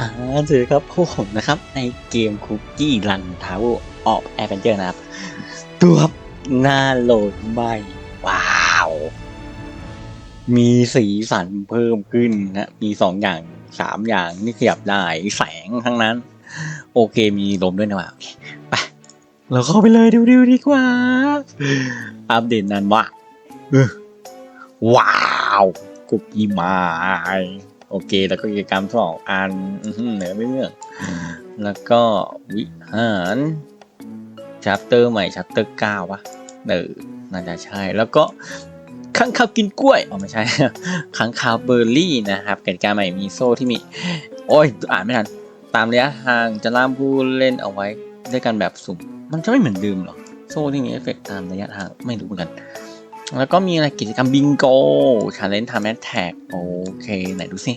อ่าสวัสดีครับพวกผมนะครับในเกมคุกกี้รันทาวออฟแอ v เ n นเจอร์นะครับดูครับหน้าโหลดใหม่ว้าว มีสีสันเพิ่มขึ้นนะมีสองอย่างสามอย่างนี่ขยับได้แสงทั้งนั้น โอเคมีลมด้วยนะว่าไปเราเข้าไปเลยดูๆดีกว่า อัปเดตนั้นว่าว้าวคุกกี้ไม้ โอเค แล้วก็กิจกรรมสองอันอื้อหือเหนือไม่เรื่องแล้วก็วิหารชัปเตอร์ใหม่ชัปเตอร์เก้าวะเออน่าจะใช่ แล้วก็ข้างคาวกินกล้วยอ๋อไม่ใช่ข้างคาวเบอร์รี่นะครับกิจการใหม่มีโซ่ที่มี โอ้ยอ่านไม่ทันตามระยะทางจะล่ามผู้เล่นเอาไว้ด้วยกันแบบสุ่ม มันจะไม่เหมือนเดิมหรอ โซ่ที่มีเอฟเฟกต์ตามระยะทางไม่รู้เหมือนกัน แล้วก็มีอะไรกิจกรรมบิงโกชาเลนจ์ทำแอทแท็กโอเค ไหนดูสิ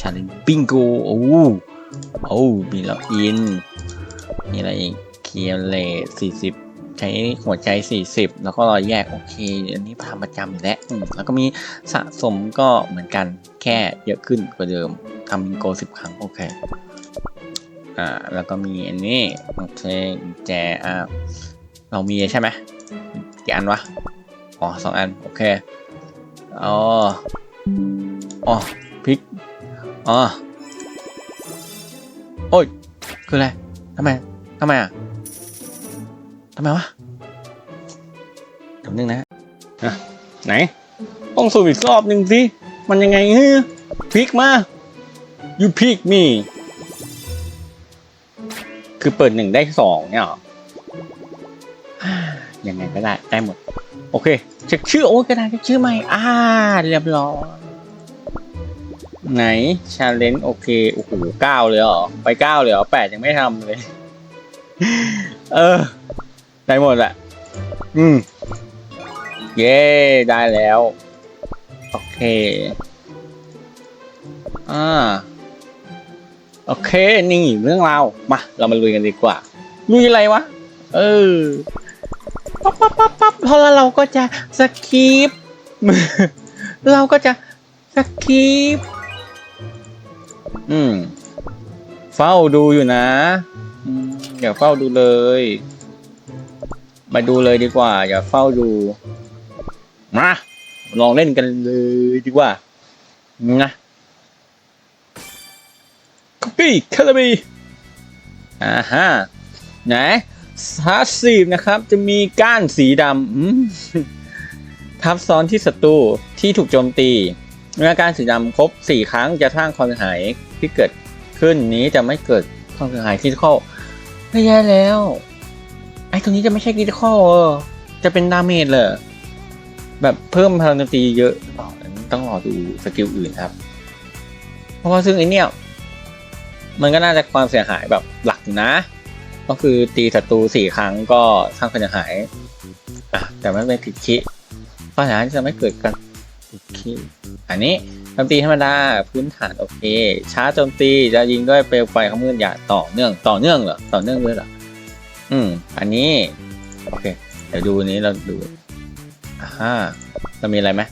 ชาเลนจ์บิงโกโอ้โอ้มีล็อกอิน มีอะไรอีกเคลียร์เลทสี่สิบใช้หัวใจ 40 แล้วก็รอยแยก โอเค อันนี้ทำประจำอยู่แล้วแล้วก็มีสะสมก็เหมือนกันแค่เยอะขึ้นกว่าเดิมทำบิงโกสิบครั้ง โอเค อ่า แล้วก็มีอันนี้โอเคแจอ่าเรามีใช่ไหมกี่อันวะ อ๋อสองอัน โอเค อ๋อ อ๋อพริก อ๋อ โอ้ย คืออะไรทำไมทำไมอะทำไมวะทำนึงนะอะไหน ต้องสูบอีกรอบหนึ่งสิ มันยังไงเฮ้ยพริกมา you pick me คือเปิดหนึ่งได้สองเนี่ยหรอยังไงก็ได้ ได้หมด โอเคเช็คชื่อโอ้ยกระดาษเช็คชื่อใหม่อ่าเรียบร้อยไหนชาเลนจ์โอเคโอ้โหเก้าเลยเหรอไปเก้าเลยเหรอแปดยังไม่ทำเลย เออ ได้หมดแหละอืมเย้ได้แล้ว โอเคอ่าโอเค นี่เรื่องราวมา เรามาลุยกันดีกว่าลุยอะไรวะ เออ ปั๊บปั๊บปั๊บปั๊บพอแล้วเราก็จะสคีปเราก็จะสคีปอืม เฝ้าดูอยู่นะอย่าเฝ้าดูเลย มาดูเลยดีกว่า อย่าเฝ้าดูมาลองเล่นกันเลยดีกว่านะคุกกี้คาราบีอ่าฮะไหน พาสซีฟนะครับ จะมีก้านสีดำทับซ้อนที่ศัตรูที่ถูกโจมตี เมื่อการสีดำครบ 4 ครั้งจะสร้างความเสียหายที่เกิดขึ้นนี้จะไม่เกิดความเสียหายคริติคอลไม่แย่แล้ว ไอ้ตรงนี้จะไม่ใช่คริติคอลเออจะเป็นดาเมจเลยแบบเพิ่มพลังโจมตีเยอะหรือเปล่าอันนต้องรอดูสกิลอื่นครับ เพราะว่าซึ่งไอเนี้ยมันก็น่าจะความเสียหายแบบหลักนะ ก็คือตีศัตรูสี่ครั้งก็สร้างความเสียหายอะแต่ไม่เป็นติดคิปัญหาจะไม่เกิดกันติดคิอันนี้โจมตีธรรมดาพื้นฐานโอเคชาร์จโจมตีจะยิงด้วยเปลวไฟขมืนอย่าต่อเนื่องต่อเนื่องเหรอต่อเนื่องด้วยเหรออืม อันนี้โอเคเดี๋ยวดูอันนี้เราดูอ่าฮะเรามีอะไรไหม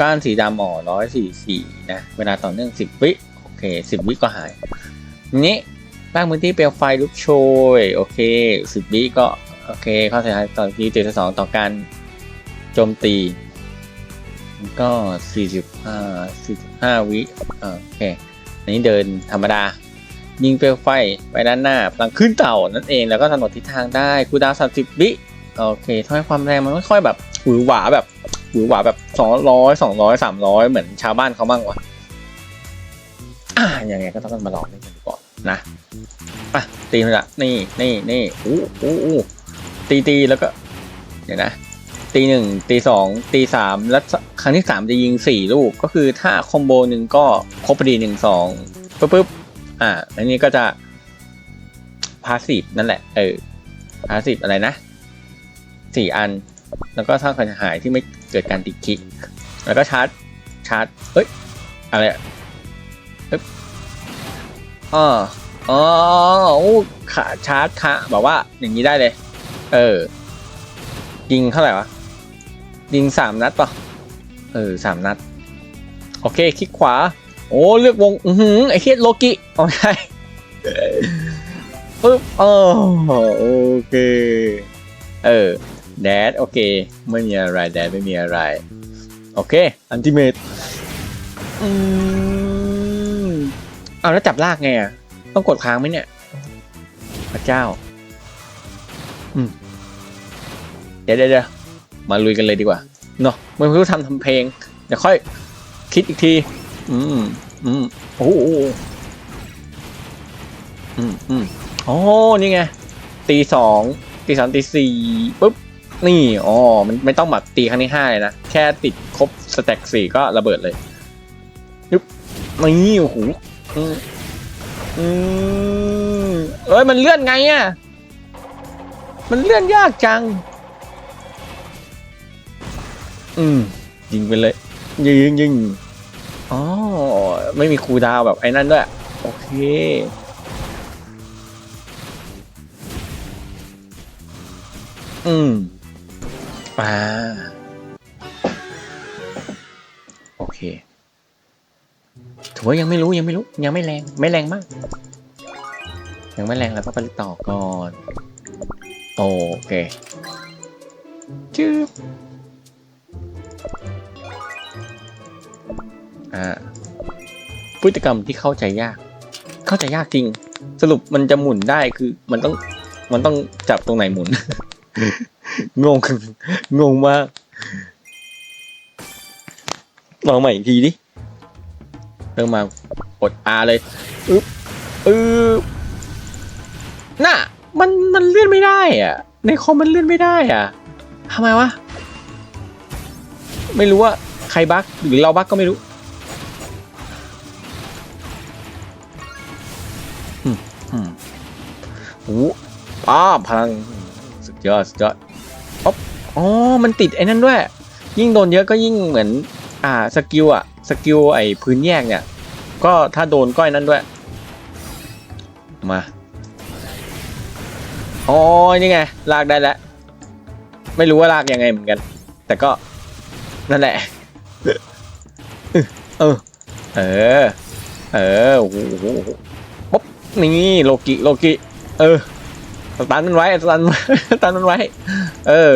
ก้านสีดำอ๋อร้อยสี่สี่นะ เวลาต่อเนื่องสิบวิ โอเคสิบวิก็หายอัน นี้ตั้งพื้นที่เปลวไฟลุกโชย โอเคสิบวิก็ โอเค เข้าใจต่อที่เจ็ดสองต่อการโจมตี ก็สี่สิบห้าสี่สิบห้าวิโอเค อันนี้เดินธรรมดา ยิงเปลวไฟไปด้านหน้าพลังขึ้นเต่านั่นเองแล้วก็กำหนดทิศทางได้คูดาวสามสิบวิโอเคทำให้ความแรงมันไม่ค่อยแบบหวือหวาแบบหวือหวาแบบสองร้อยสองร้อยสามร้อยเหมือนชาวบ้านเขาบ้างวะอ่ายังไงก็ต้องมาลองเล่นกัน นะอะตีมันละนี่นี่นี่อู้อู้อู้ตีตีแล้วก็ เดี๋ยวนะ ตีหนึ่งตีสองตีสามแล้วครั้งที่สามจะยิงสี่ลูกก็คือถ้าคอมโบหนึ่งก็ครบพอดีหนึ่งสองปุ๊บปุ๊บอ่าอันนี้ก็จะพาสซีฟนั่นแหละ เออพาสซีฟอะไรนะสี่อัน แล้วก็สร้างความหายที่ไม่เกิดการติดคิแล้วก็ชาร์จชาร์จเฮ้ยอะไรอะ เอ๋ออ๋อโอ้ขาชาร์จค่ะแบบว่าอย่างนี้ได้เลย เออ ยิงเท่าไหร่วะ ยิงสามนัดป่ะ เออสามนัด โอเค คลิกขวา โอ้ เลือกวง อือหือไอ้เฮียโลกิอ๋อไม่ใช่ปึ๊บเออโอเค เออ แดด โอเค ไม่มีอะไร แดด ไม่มีอะไร โอเค อันติเมตอืม เอาแล้วจับลากไงอะ ต้องกดค้างไหมเนี่ย พระเจ้า อืม เดี๋ยวเดี๋ยวมาลุยกันเลยดีกว่าเนาะไม่รู้ทำทำเพลงเดี๋ยวค่อยคิดอีกที อืม อืม โอ้โหอืมอืมโอ้นี่ไง ตีสองตีสามตีสี่ปุ๊บ นี่อ๋อมันไม่ต้องแบบตีครั้งที่ห้าเลยนะ แค่ติดครบสแต็กสี่ก็ระเบิดเลยยุบนี่โอ้โห อืมอืมเอ้ย มันเลื่อนไงอะ มันเลื่อนยากจัง อืม ยิงไปเลย ยิงยิงอ๋อ ไม่มีคูลดาวน์แบบไอ้นั่นด้วย โอเค อืม อ่า ถือว่ายังไม่รู้ยังไม่รู้ยังไม่แรงไม่แรงมาก ยังไม่แรงแล้วก็ไปต่อก่อนโอเคจืบอ่าพฤติกรรมที่เข้าใจยาก เข้าใจยากจริง สรุปมันจะหมุนได้คือมันต้องมันต้องจับตรงไหนหมุน งงงงมากลองใหม่อีกทีดิ เริ่มมากด R เลยอึ๊บอึ๊บน่ะมันมันเลื่อนไม่ได้อะ ในคอมมันเลื่อนไม่ได้อะทำไมวะ ไม่รู้ว่าใครบั๊กหรือเราบั๊กก็ไม่รู้อืมอืมโอ้ป้าพลังสุดยอดสุดยอดอ๊อบอ๋อ มันติดไอ้นั่นด้วย ยิ่งโดนเยอะก็ยิ่งเหมือน อ่า สกิลอะ สกิลไอ้พื้นแยกเนี่ย ก็ถ้าโดนก้อยนั้นด้วย มาอ๋อนี่ไง ลากได้แล้ว ไม่รู้ว่าลากยังไงเหมือนกัน แต่ก็นั่นแหละ เออ เออ เออโอ้โหปุ๊บนี่โลกิโลกิ เออสตันมันไว้สตันสตันมันไว้ เออ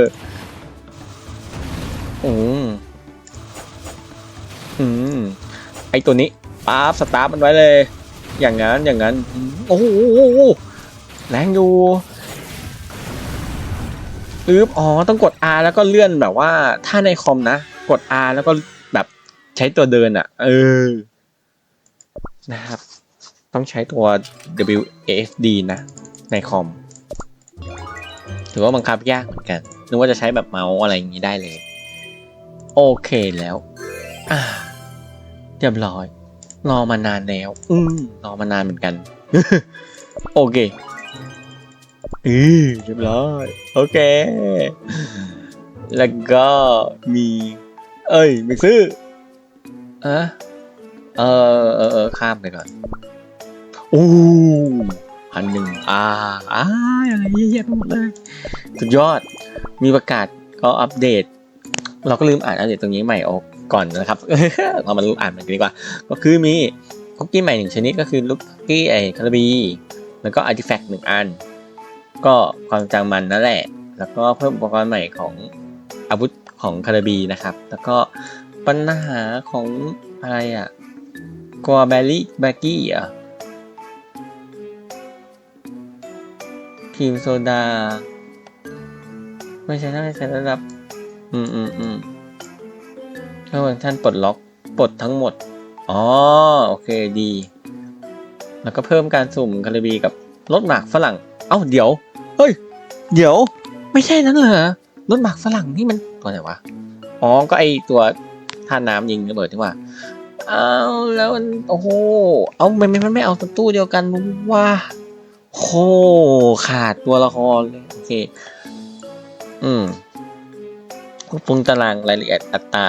อืม อืมไอตัวนี้ป๊าบสตาร์มันไว้เลย อย่างนั้นอย่างนั้นโอ้โหแรงอยู่อึ๊บอ๋อต้องกด R แล้วก็เลื่อนแบบว่า ถ้าในคอมนะ กด R แล้วก็แบบใช้ตัวเดินอะ เออ นะครับ ต้องใช้ตัว WASD นะ ในคอม ถือว่าบังคับยากเหมือนกันนึกว่าจะใช้แบบเมาส์อะไรอย่างนี้ได้เลย โอเคแล้ว อ่า เรียบร้อย รอมานานแล้ว อืมรอมานานเหมือนกัน โอเคอือเรียบร้อย โอเค แล้วก็มี เอ้ยไม่ซื้ออะเออเออเออข้ามไปก่อนอู้พันหนึ่งอ่าอ่าอะไรเยอะแยะไปหมดเลยสุดยอด มีประกาศก็อัปเดต เราก็ลืมอ่านอัปเดตตรงนี้ใหม่ออ ก่อนนะครับ เรามาอ่านมันกันดีกว่า ก็คือมีคุกกี้ใหม่หนึ่งชนิดก็คือลูกกี้ไอ้คาราบี แล้วก็อาร์ติแฟกต์หนึ่งอัน ก็ความจำมันนั่นแหละ แล้วก็เพิ่มอุปกรณ์ใหม่ของอาวุธของคาราบีนะครับ แล้วก็ปัญหาของอะไรอะกัวแบลลี่แบกกี้อะครีมโซดา ไม่ใช่ไม่ใช่ระดับ อืมอืมอืม เพื่อฟังก์ชันปลดล็อกปลดทั้งหมด อ๋อ โอเคดี แล้วก็เพิ่มการสุ่มคาราบีกับรถหมากฝรั่ง เอ้าเดี๋ยว เฮ้ย เดี๋ยว ไม่ใช่นั้นเหรอรถหมากฝรั่งนี่มันตัวไหนวะ อ๋อ ก็ไอตัวท่าน้ำยิงระเบิดที่ว่าเอาแล้วมันโอ้โห เอาไมันไม่มันไม่เอาตู้เดียวกันว่าโหขาดตัวละครเลยโอเค อืมปรุงตารางรายละเอียดอัตรา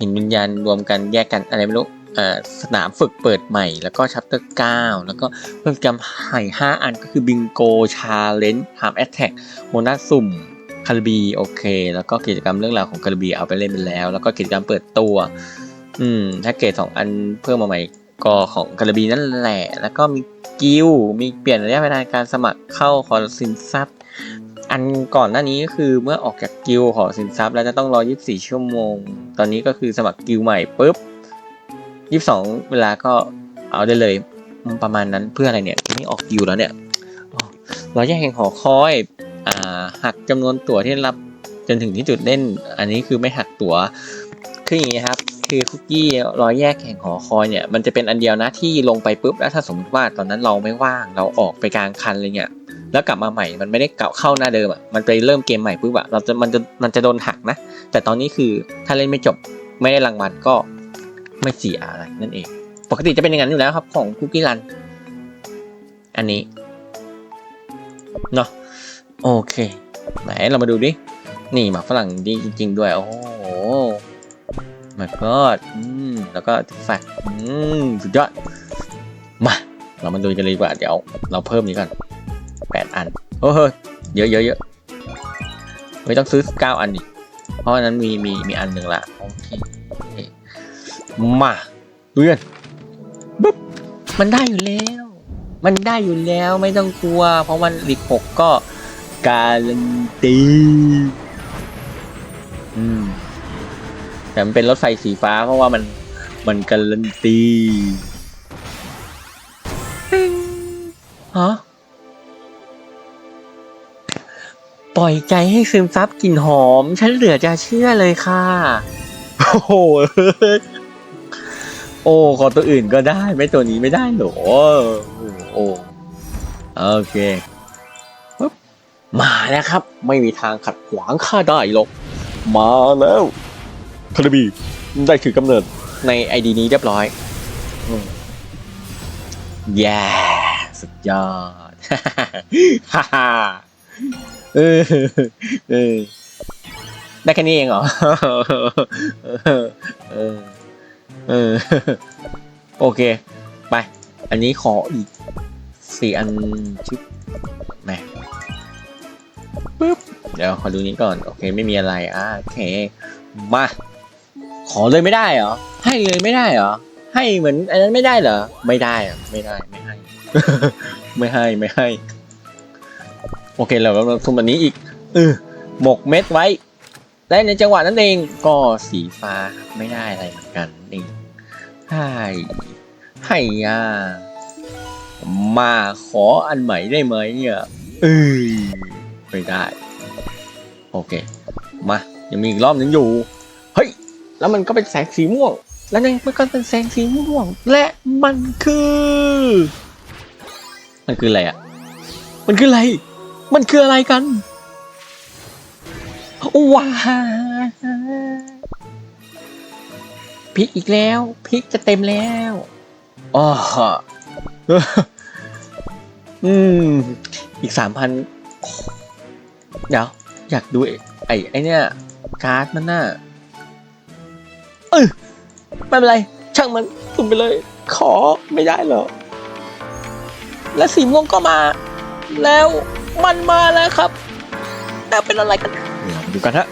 หินวิญญาณรวมกันแยกกันอะไรไม่รู้สนามฝึกเปิดใหม่ แล้วก็ชัปเตอร์เก้าแล้วก็เพิ่มกิจกรรมหม่ห้าอันก็คือบิงโกชาเลนจ์ฮาร์มแอตแทกโมนาสุ่มคาร์บีโอเค แล้วก็กิจกรรมเรื่องราวของคาร์บีเอาไปเล่นไปแล้ว แล้วก็กิจกรรมเปิดตัว อืมแพ็กเกจสองอันเพิ่มมาใหม่ก็ของกระบีนั่นแหละ แล้วก็มีกิลมีเปลี่ยนระยะเวลาการสมัครเข้าขอสินทรัพย์ อันก่อนหน้านี้ก็คือเมื่อออกจากกิลขอสินทรัพย์ แล้วจะต้องรอ 24 ชั่วโมง ตอนนี้ก็คือสมัครกิลใหม่ปุ๊บ 22 เวลาก็เอาได้เลยประมาณนั้นเพื่ออะไรเนี่ยที่นี่ออกกิลแล้วเนี่ยอ๋อรอแยกแห่งหอคอยอ่าหักจำนวนตั๋วที่ได้รับจนถึงที่จุดเล่น อันนี้คือไม่หักตั๋วคืออย่างนี้ครับ คือคุกกี้รอยแยกแห่งหอคอยเนี่ยมันจะเป็นอันเดียวนะที่ลงไปปุ๊บแล้วถ้าสมมติว่าตอนนั้นเราไม่ว่างเราออกไปกลางคันอะไรเงี้ยแล้วกลับมาใหม่มันไม่ได้เก่าเข้าหน้าเดิมอะมันไปเริ่มเกมใหม่ปุ๊บอะเราจะมันจะมันจะโดนหักนะ แต่ตอนนี้คือถ้าเล่นไม่จบไม่ได้รางวัลก็ไม่เสียอะไรนั่นเอง ปกติจะเป็นอย่างนั้นอยู่แล้วครับของคุกกี้รัน อันนี้เนาะโอเค ไหนเรามาดูดิ นี่หมาฝรั่งดีจริง ๆ ด้วย โอ้โห มาก็อืมแล้วก็แฟกอืมสุดยอด มา เรามาดูกันเลยดีกว่า เดี๋ยว เราเพิ่มนี้ก่อนแปดอัน โอ้เฮ้ยเยอะเยอะเยอะไม่ต้องซื้อเก้าอันดิเพราะอันนั้นมีมีมีอันหนึ่งละโอเคมาดูกันปุ๊บมันได้อยู่แล้ว มันได้อยู่แล้วไม่ต้องกลัว เพราะมันลีกหกก็การันตีอืม แต่มันเป็นรถไฟสีฟ้าเพราะว่ามันมันการันตีปิ๊งฮะปล่อยใจให้ซึมซับกลิ่นหอม ฉันเหลือจะเชื่อเลยค่ะ โอ้โห โอ้ขอตัวอื่นก็ได้ ไม่ตัวนี้ไม่ได้เหรอโอ้โอเคมาแล้วครับ ไม่มีทางขัดขวางข้าได้หรอก มาแล้ว คาร์บีได้ถือกำเนิดในไอดีนี้เรียบร้อยแย่สุดยอดฮ่าฮ่าเออเออได้แค่นี้เองเหรอเออเออโอเค ไป อันนี้ขออีกสี่อันชิปแหม่ปึ๊บ เดี๋ยวขอดูนี้ก่อน โอเค ไม่มีอะไร อ่าโอเค มา ขอเลยไม่ได้เหรอ ให้เลยไม่ได้เหรอ ให้เหมือนอันนั้นไม่ได้เหรอ ไม่ได้อะไม่ได้ ไม่ให้ ไม่ให้ ไม่ให้ โอเคเราเราทุมอันนี้อีก เออ หมกเม็ดไว้ และในจังหวะนั้นเองก็สีฟ้าไม่ได้อะไรเหมือนกันนี่ให้ให้อะมาขออันใหม่ได้ไหมเนี่ยเออไม่ได้ โอเค มา ยังมีอีกรอบหนึงอยู่ แล้วมันก็เป็นแสงสีม่วง แล้วนั่นมันก็เป็นแสงสีม่วง และมันคือ มันคืออะไรอะ มันคืออะไร มันคืออะไรกันว้าวพริกอีกแล้วพริกจะเต็มแล้วอ๋ออืม อีกสามพันเดี๋ยว อยากดูไอ้ไอ้ไอ้เนี่ย การ์ดมันน่ะ เออไม่เป็นไร ช่างมันสุ่มไปเลย ขอไม่ได้เหรอ และสีม่วงก็มา แล้วมันมาแล้วครับแต่เป็นอะไรกันเดี๋ยวมาดูกันฮะ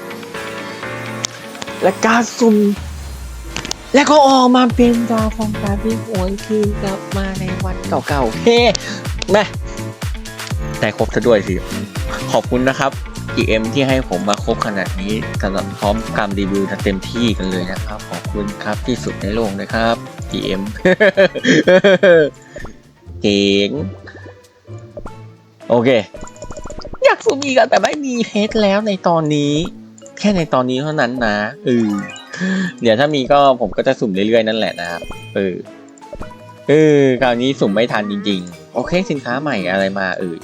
และการสุ่มและก็ออกมาเป็นดาวของการที่หวนคืนกลับมาในวันเก่าๆเฮ้แม่ได้ครบซะด้วยสิ ขอบคุณนะครับ GM ที่ให้ผมมาครบขนาดนี้สำหรับพร้อมการรีวิวเต็มที่กันเลยนะครับ ขอบคุณครับที่สุดในโลกนะครับ GM เก่งโอเค อยากสุ่มอีกอะแต่ไม่มีเพชรแล้วในตอนนี้ แค่ในตอนนี้เท่านั้นนะเออเดี๋ยวถ้ามีก็ผมก็จะสุ่มเรื่อยๆนั่นแหละนะครับเออเออคราวนี้สุ่มไม่ทันจริง ๆ โอเค สินค้าใหม่อะไรมาเออ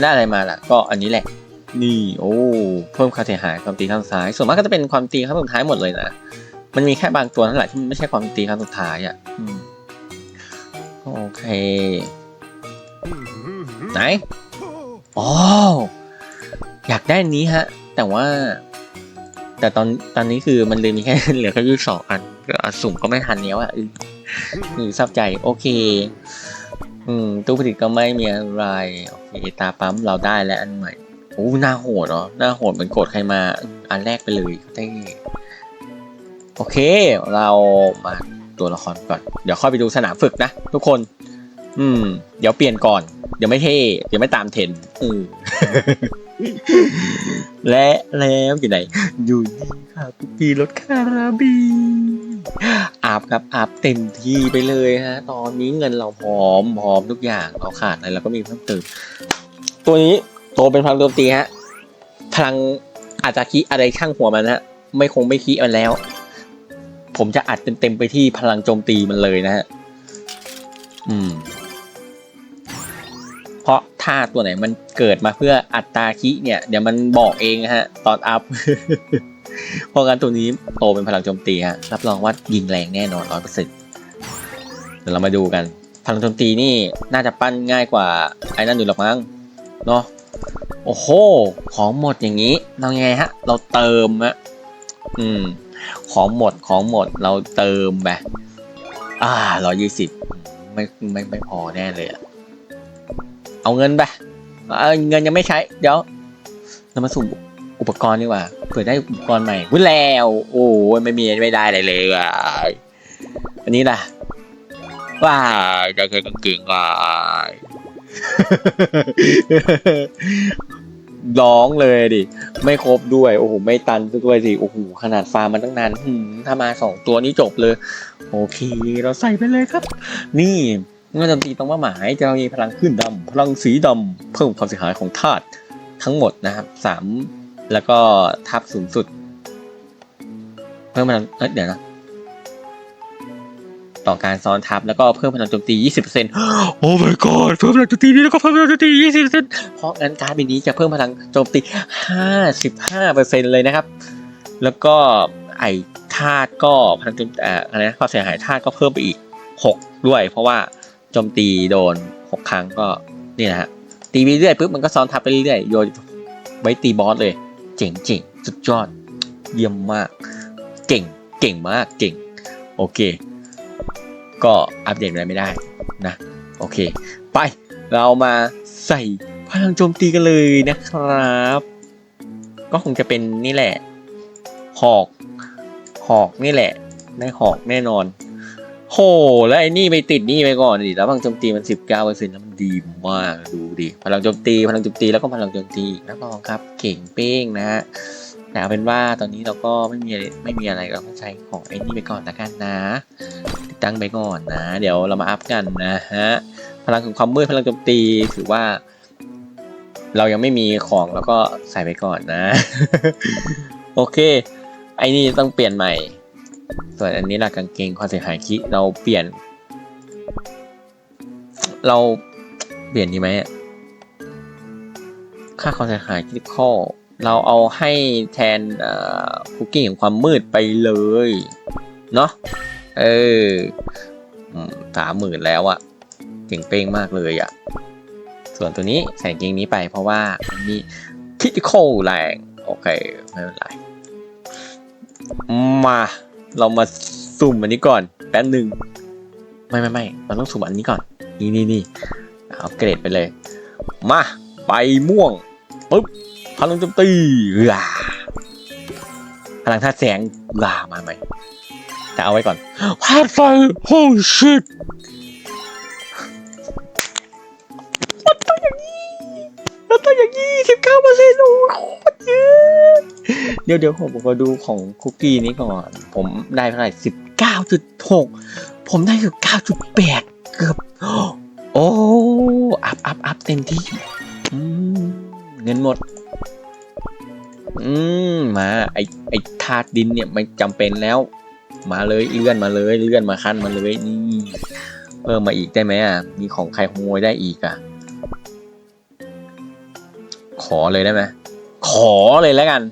ได้อะไรมาล่ะ ก็อันนี้แหละ นี่โอ้เพิ่มค่าเสียหายความตีครั้งสุดท้าย ส่วนมากก็จะเป็นความตีครั้งสุดท้ายหมดเลยนะมันมีแค่บางตัวนั่นแหละที่ไม่ใช่ความตีครั้งสุดท้ายอะโอเคไหนอ๋ออยากได้นี้ฮะ แต่ว่า แต่ตอนตอนนี้คือมันเลยมีแค่เหลือแค่ยี่สองอันก็อะสุ่มก็ไม่ทันแล้วอะเออหรือซับใจโอเค อืมตู้ผลิตก็ไม่มีอะไรโอเคตาปั๊มเราได้แล้วอันใหม่ โอ้หน้าโหดเนาะหน้าโหดเหมือนโกรธใครมา อันแรกไปเลยเท่โอเค เรามาตัวละครก่อน เดี๋ยวค่อยไปดูสนามฝึกนะ ทุกคน อืม เดี๋ยวเปลี่ยนก่อน เดี๋ยวไม่เท่ เดี๋ยวไม่ตามเทรนด์เออและแล้วอยู่ไหน อยู่นี่ครับพี่รถคาราบีอาบครับอาบเต็มที่ไปเลยฮะ ตอนนี้เงินเราพร้อมพร้อมทุกอย่างเราขาดอะไรเราก็มีเพิ่มเติม ตัวนี้ โตเป็นพลังโจมตีฮะ พลังอาจจะคีอะไรข้างหัวมันฮะ ไม่คงไม่คีมันแล้ว ผมจะอัดเต็มๆไปที่พลังโจมตีมันเลยนะฮะ อืม เพราะถ้าตัวไหนมันเกิดมาเพื่ออัตราคิเนี่ย เดี๋ยวมันบอกเองนะฮะ ตอนอัพเพราะงั้นตัวนี้โตเป็นพลังโจมตีฮะ รับรองว่ายิงแรงแน่นอนร้อยเปอร์เซ็นต์เดี๋ยวเรามาดูกัน พลังโจมตีนี่น่าจะปั้นง่ายกว่าไอ้นั่นอยู่หรอกมั้งเนาะ โอ้โห ของหมดอย่างนี้เราไงฮะ เราเติมฮะอืม ของหมดของหมดเราเติมไปอ่าร้อยี่สิบไม่ไม่ไม่พอแน่เลยอะเอาเงินไปเเงินยังไม่ใช้ เดี๋ยวเรามาสุ่มอุปกรณ์ดีกว่าเผื่อได้อุปกรณ์ใหม่วุ้นแล้ว โอ้ยไม่มีไม่ได้อะไรเลยอะอันนี้ล่ะว้ายจะเคยกางเกงว้าย ร้องเลยดิ ไม่ครบด้วย โอ้โห ไม่ตันด้วยสิ โอ้โห ขนาดฟาร์มมันตั้งนานหืมถ้ามาสองตัวนี้จบเลย โอเค เราใส่ไปเลยครับ นี่เมื่อจมตีต้องว่าหมายจะมีพลังขึ้นดำพลังสีดำเพิ่มความเสียหายของธาตุทั้งหมดนะครับสามแล้วก็ทับสูงสุด เพิ่มพลังเอ้ยเดี๋ยวนะ ต่อการซ้อนทับแล้วก็เพิ่มพลังโจมตี 20%โอ้ my god เพิ่มพลังโจมตีนี้แล้วก็เพิ่มพลังโจมตี 20%เพราะงั้นการ์ดใบนี้จะเพิ่มพลังโจมตี 55%เลยนะครับ แล้วก็ไอ้ธาตุก็พลังโจมเอ่อะไรนะความเสียหายธาตุก็เพิ่มไปอีก 6 ด้วย เพราะว่าโจมตีโดน 6 ครั้งก็นี่นะฮะตีไปเรื่อยปุ๊บมันก็ซ้อนทับไปเรื่อยๆโยนไว้ตีบอสเลย เจ๋งเจ๋งสุดยอด เยี่ยมมาก เก่งเก่งมากเก่ง โอเค ก็อัปเดตอะไรไม่ได้นะ โอเค ไปเรามาใส่พลังโจมตีกันเลยนะครับ ก็คงจะเป็นนี่แหละ หอก หอกนี่แหละ ได้หอกแน่นอนโหแล้วไอ้นี่ไปติดนี่ไปก่อนดิแล้วพลังโจมตีมันสิบเก้าเปอร์เซ็นต์แล้วมันดีมากดูดิพลังโจมตีพลังโจมตีแล้วก็พลังโจมตีรับรองครับ เก่งเป้งนะฮะ แต่เป็นว่าตอนนี้เราก็ไม่มีไม่มีอะไรเราก็ใช้ของไอ้นี่ไปก่อนละกันนะ ติดตั้งไปก่อนนะ เดี๋ยวเรามาอัพกันนะฮะพลังของความมืดพลังโจมตีถือว่า เรายังไม่มีของแล้วก็ใส่ไปก่อนนะ โอเค ไอ้นี่ต้องเปลี่ยนใหม่ ส่วนอันนี้ละกางเกงความเสียหายคิเราเปลี่ยน เราเปลี่ยนดีไหมค่าความเสียหายคิดข้อ เราเอาให้แทนคุกกี้ของความมืดไปเลย เนาะเออสามหมื่นแล้วอะเก่งเป้งมากเลยอะส่วนตัวนี้ใส่เกงนี้ไปเพราะว่ามันมีคิดข้อแรง โอเค ไม่เป็นไร มา เรามาสุ่มอันนี้ก่อน แป๊บหนึ่งไม่ไม่ไม่มันต้องสุ่มอันนี้ก่อน นี่นี่นี่เอาเกรดไปเลย มาใบม่วงปุ๊บ พลังโจมตีว้าพลังธาตุแสงว้ามาไหมแต่เอาไว้ก่อนธาตุไฟโอ้ชิตมันต้องอย่างนี้มันต้องอย่างนี้สิบเก้าเปอร์เซ็นต์โอ้โคตรเยอะเดี๋ยวเดี๋ยวผมมาดูของคุกกี้นี้ก่อน ผมได้เท่าไหร่สิบเก้าจุดหกผมได้สิบเก้าจุดแปดเกือบโอ้อัพอัพอัพเต็มที่เงินหมด อืมมาไอไอธาตุดินเนี่ยไม่จำเป็นแล้ว มาเลยเลื่อนมาเลยเลื่อนมาขั้นมาเลยนี่เพิ่มมาอีกได้ไหมอะมีของใครขโมยได้อีกอะ ขอเลยได้ไหมขอเลยแล้วกัน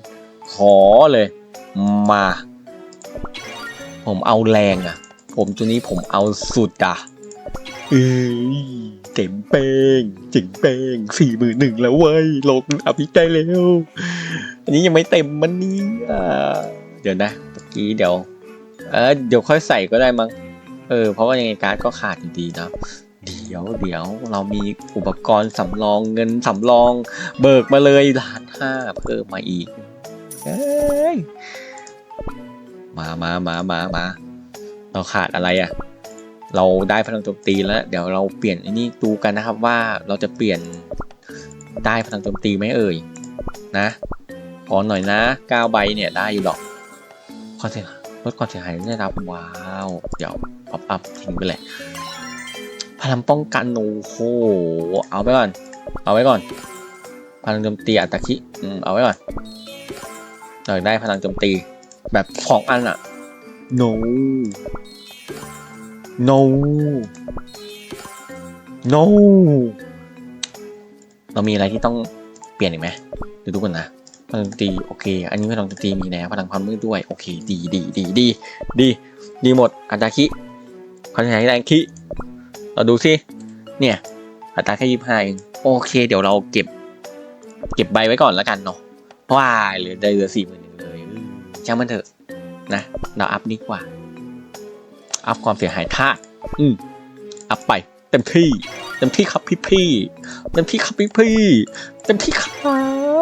ขอเลย มา ผมเอาแรงอะ ผมตัวนี้ผมเอาสุดอะเอ้ย เต็มเป้งเจ๋งเป้งสี่หมื่นหนึ่งแล้วเว้ยลงอภิได้แล้ว อันนี้ยังไม่เต็มมันนี่เดี๋ยวนะเมื่อกี้เดี๋ยวเออเดี๋ยวค่อยใส่ก็ได้มั้งเออ เพราะว่ายังไงการ์ดก็ขาดอยู่ดีนะเดี๋ยวเดี๋ยวเรามีอุปกรณ์สำรองเงินสำรอง เบิกมาเลยล้านห้าเพิ่มมาอีกเอ้ยมามามามามาเราขาดอะไรอะ่ะ เราได้พลังโจมตีแล้ว เดี๋ยวเราเปลี่ยนไอ้นี่ดูกันนะครับว่าเราจะเปลี่ยนได้พลังโจมตีไหมเอ่ยนะขอหน่อยนะ9ใบเนี่ยได้อยู่หรอกความเสียหายลดความเสียหายได้รับว้าวเดี๋ยวป๊อปอัพทิ้งไปเลยพลังป้องกันโอ้โหเอาไว้ก่อน เอาไว้ก่อน พลังโจมตีอัตคิอืมเอาไว้ก่อนเราอยากได้พลังโจมตีแบบสองอันอะ no no no เรามีอะไรที่ต้องเปลี่ยนอีกไหมเดี๋ยวดูกันนะพลังตีโอเค อันนี้พลังตีมีแล้วพลังความมืดด้วย โอเค ดีดีดีดีดีดีหมดอัตราคิความเสียหายแรงคิเราดูสิเนี่ยอัตราแค่ยี่ห้าเองโอเค เดี๋ยวเราเก็บ เก็บใบไว้ก่อนแล้วกันเนาะเพราะว่าเหลือได้เหลือสี่หมื่นเลยช่างมันเถอะนะ เราอัพดีกว่า อัพความเสียหายธาตุอืมอัพไป เต็มที่ เต็มที่ครับพี่พี่เต็มที่ครับพี่พี่เต็มที่ครั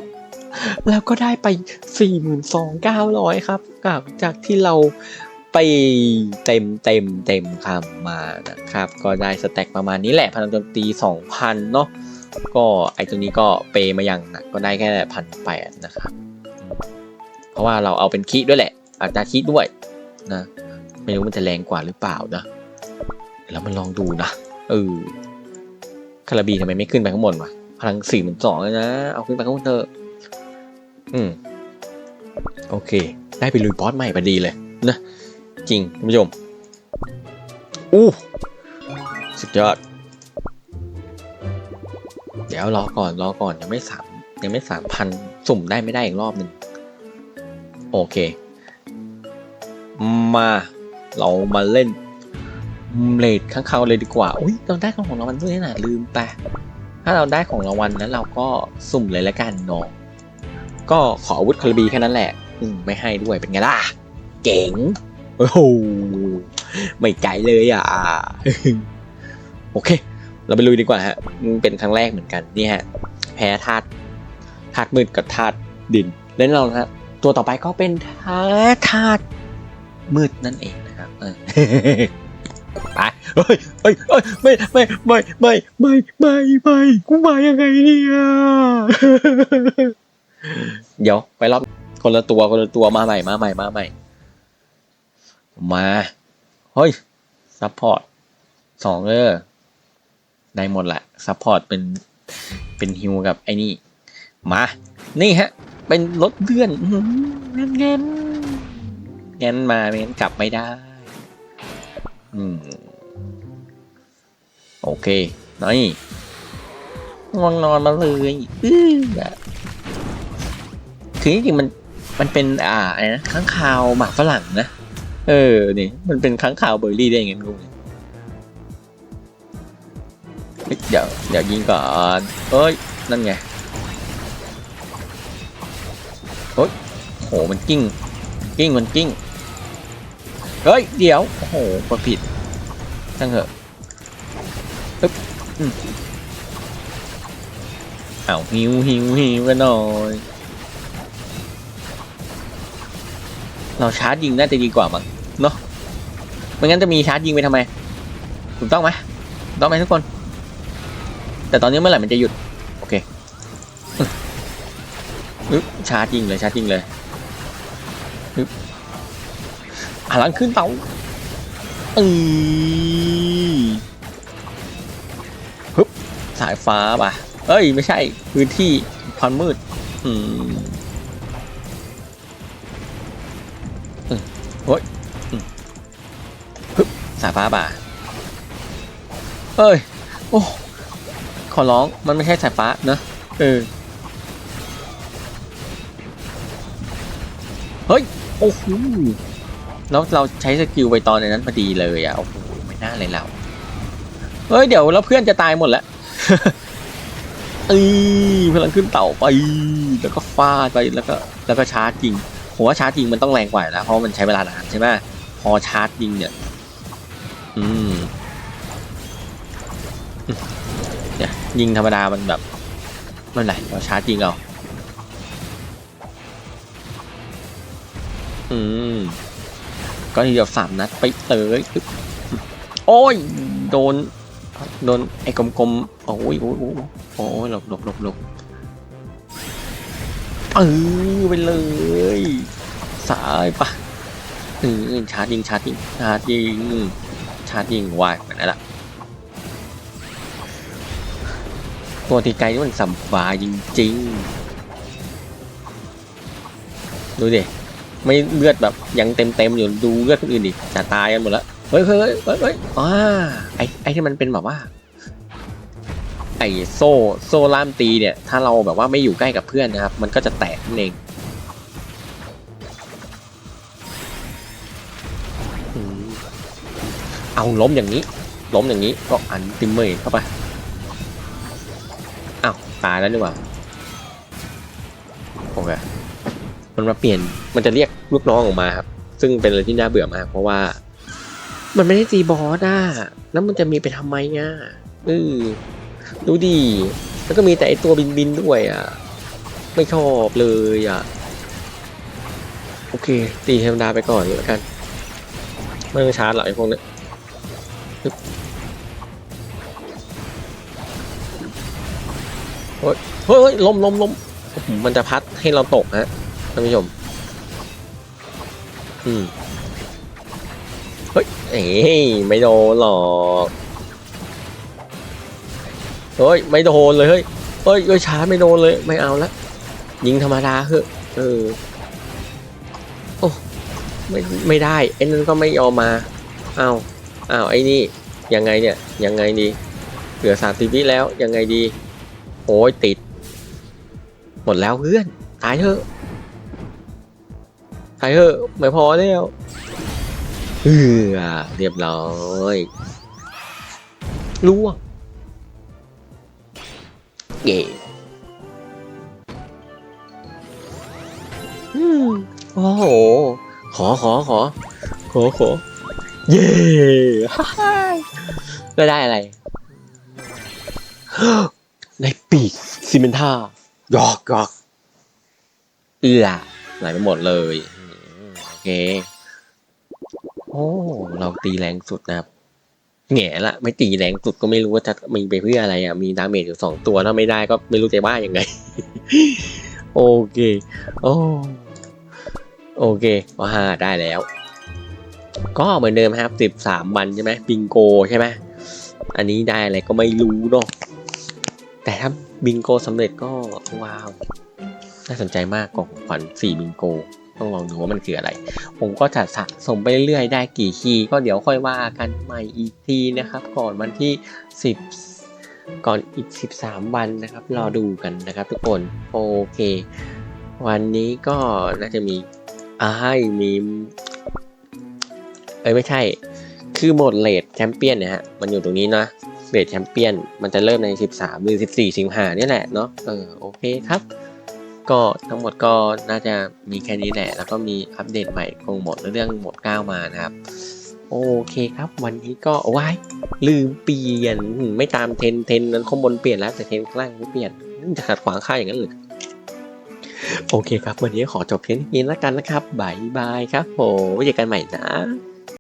บ แล้วก็ได้ไปสี่หมื่นสองเก้าร้อยครับกับจากที่เราไปเต็มเต็มเต็มคำมานะครับ ก็ได้สแต็กประมาณนี้แหละพลังโจมตีสองพันเนาะก็ไอตัวนี้ก็เปย์มาอย่างหนักก็ได้แค่พันแปดนะครับ เพราะว่าเราเอาเป็นคีด้วยแหละอัตราคีด้วยนะ ไม่รู้มันจะแรงกว่าหรือเปล่านะแล้วมันลองดูนะเออคาราบีทำไมไม่ขึ้นไปข้างบนวะพลังสี่หมื่นสองเลยนะเอาขึ้นไปข้างบนเถอะอืมโอเค ได้ไปลุยบอสใหม่พอดีเลยนะจริงท่านผู้ชมอู้สุดยอด เดี๋ยวรอก่อนรอก่อนยังไม่สามยังไม่สามพันสุ่มได้ไม่ได้อีกรอบหนึ่งโอเค มา เรามาเล่นเลดข้างเขาเลยดีกว่า อุ้ยเราได้ของรางวัลด้วยนะลืมไป ถ้าเราได้ของรางวัลนั้นเราก็สุ่มเลยละกันเนาะ ก็ขออาวุธคาราบีแค่นั้นแหละ อืมไม่ให้ด้วยเป็นไงล่ะเจ๋ง โอ้โห ไม่ไกลเลยอะ โอเค เราไปลุยดีกว่าฮะ เป็นครั้งแรกเหมือนกันนี่ฮะ แพ้ธาตุธาตุมืดกับธาตุดิน เล่นเราฮะ ตัวต่อไปก็เป็นธาตุมืดนั่นเองนะ ไปเฮ้ยเฮ้ยเฮ้ยไม่ไม่ไม่ไม่ไม่ไม่ไม่กูมายังไงเนี่ยเดี๋ยวไปรอบคนละตัวคนละตัวมาใหม่มาใหม่มาใหม่ มาเฮ้ยซัพพอร์ตสองเออได้หมดแหละซัพพอร์ตเป็นเป็นฮิวกับไอ้นี่ มา นี่ฮะ เป็นรถเลื่อนเงี้ยเงี้ยเงี้ยมาไม่งั้นกลับไม่ได้ อืม โอเคนี่ง่วงนอนมาเลยอื้อคือจริงๆมันมันเป็นอ่าอะไรนะค้างคาวหมากฝรั่งนะ เออนี่มันเป็นค้างคาวเบอร์รี่ได้ยังไงไม่รู้เนี่ยเฮ้ยเดี๋ยวเดี๋ยวยิงก่อนเอ้ยนั่นไงเฮ้ยโหมันกิ้งกิ้งมันกิ้ง เฮ้ย เดี๋ยว โอ้โหกดผิดช่างเถอะอึ๊บอืมเอาหิวหิวหิวกันหน่อย เราชาร์จยิงน่าจะดีกว่ามั้งเนาะไม่งั้นจะมีชาร์จยิงไปทำไม ถูกต้องไหมต้องไหมทุกคน แต่ตอนนี้เมื่อไหร่มันจะหยุด โอเคอึ๊บชาร์จยิงเลยชาร์จยิงเลย หลังขึ้นเตาเอ้ยฮึบสายฟ้าป่ะ เอ้ย ไม่ใช่พื้นที่ความมืด อืมอืมโอ้ยฮึบสายฟ้าป่ะ เอ้ย โอ้ ขอร้อง มันไม่ใช่สายฟ้าเนอะเออ เฮ้ย โอ้โห แล้วเราใช้สกิลไปตอนในนั้นพอดีเลยอะโอ้โหไม่น่าเลยเราเฮ้ยเดี๋ยวแล้วเพื่อนจะตายหมดแล้วเอ้ยพลังขึ้นเต่าไปแล้วก็ฟาดไปแล้วก็แล้วก็ชาร์จยิงผมว่าชาร์จยิงมันต้องแรงกว่าแล้วเพราะมันใช้เวลานานใช่ไหมพอชาร์จยิงเนี่ย อืมเนี่ยยิงธรรมดามันแบบม่เป็นไรเราชาร์จยิงเอาอืม ก็ทีเดียวสามนัดไปเลยโอ้ย โดน โดนไอ้กลมๆโอ้ยโอ้ยโอ้ยโอ้ยหลบหลบหลบหลบเออไปเลยสายปะเออชาร์จยิงชาร์จยิงชาร์จยิงชาร์จยิงวายแบบนั้นแหละตัวตีไกลนี่มันสัมบายจริงๆ ดูดิ ไม่เลือดแบบยังเต็มเต็มๆอยู่ดูเลือดคนอื่นดิจะตายกันหมดแล้วเฮ้ยเฮ้ยเฮ้ยเฮ้ยเฮ้ยอ่าไอไอที่มันเป็นแบบว่า ไอ้โซ่โซ่ล่ามตีเนี่ย ถ้าเราแบบว่าไม่อยู่ใกล้กับเพื่อนนะครับ มันก็จะแตกนั่นเองเอาล้มอย่างนี้ ล้มอย่างนี้ก็อันติมเมย์เข้าไปอ้าวตายแล้วนี่หว่าโอเค มันมาเปลี่ยนมันจะเรียกลูกน้องออกมาครับ ซึ่งเป็นอะไรที่น่าเบื่อมาก เพราะว่า มันไม่ได้ตีบอสอะแล้วมันจะมีไปทำไมอะเออดูดี แล้วก็มีแต่ไอตัวบินบินด้วยอะ ไม่ชอบเลยอะ โอเค ตีธรรมดาไปก่อนแล้วกัน ไม่ต้องชาร์จหรอกไอพวกเนี้ยเฮ้ยเฮ้ยลมลมลมมันจะพัดให้เราตกฮะ ท่านผู้ชม อืม เฮ้ย เอ้ยไม่โดนหรอก เฮ้ย ไม่โดนเลยเฮ้ย เฮ้ยเฮ้ยช้าไม่โดนเลย ไม่เอาละ ยิงธรรมดาเถอะเออ โอ้ ไม่ ไม่ได้ ไอ้นั่นก็ไม่ยอมมา เอาอ้าว ไอ้นี่ ยังไงเนี่ย ยังไงดี เหลือสามสิบวิแล้ว ยังไงดี โอ้ยติด หมดแล้วเพื่อน ตายเถอะายเถอะไม่พอแล้วเออเรียบร้อยล่วงเย่อืมโอ้โห ขอขอขอ ขอขอ เย่ฮ่าฮ่าแล้วได้อะไรได้ปีกซิเมนท่ายอกยอกเอือไหลไปหมดเลย เค โอ้เราตีแรงสุดนะครับแง่ละไม่ตีแรงสุดก็ไม่รู้ว่าจะมีไปเพื่ออะไรอะมีดาเมจอยู่สองตัวถ้าไม่ได้ก็ไม่รู้จะว่ายังไง โอเค โอ้โอเคว่าได้แล้ว ก็เหมือนเดิมครับสิบสามวันใช่ไหมบิงโกใช่ไหมอันนี้ได้อะไรก็ไม่รู้เนาะแต่ถ้าบิงโกสำเร็จก็ว้าว น่าสนใจมากกล่องขวัญสี่บิงโก ต้องลองดูว่ามันคืออะไร ผมก็จะสะสมไปเรื่อยๆได้กี่คีย์ก็เดี๋ยวค่อยว่ากันใหม่อีกทีนะครับ ก่อนวันที่ 10 ก่อนอีก 13 วันนะครับ รอดูกันนะครับทุกคนโอเค วันนี้ก็น่าจะมีอ้ายมีเอ้ยไม่ใช่ คือโหมดเลดแชมเปี้ยนนี่ยฮะ มันอยู่ตรงนี้นะเลดแชมเปี้ยน มันจะเริ่มใน 13 หรือ 14 สิงหาเนี่ยแหละเนาะ เออ โอเคครับ ก็ทั้งหมดก็น่าจะมีแค่นี้แหละ แล้วก็มีอัปเดตใหม่คงหมดเรื่องหมด9มานะครับ โอเคครับ วันนี้ก็ว้ายลืมเปลี่ยนไม่ตามเทนเทนนั้นข้างบนเปลี่ยนแล้วแต่เทนข้างล่างไม่เปลี่ยนจะขัดขวางค่าอย่างนั้นเลยโอเคครับ วันนี้ขอจบเพียงเทนี้แล้วกันนะครับบายบายครับผมเจอกันใหม่นะ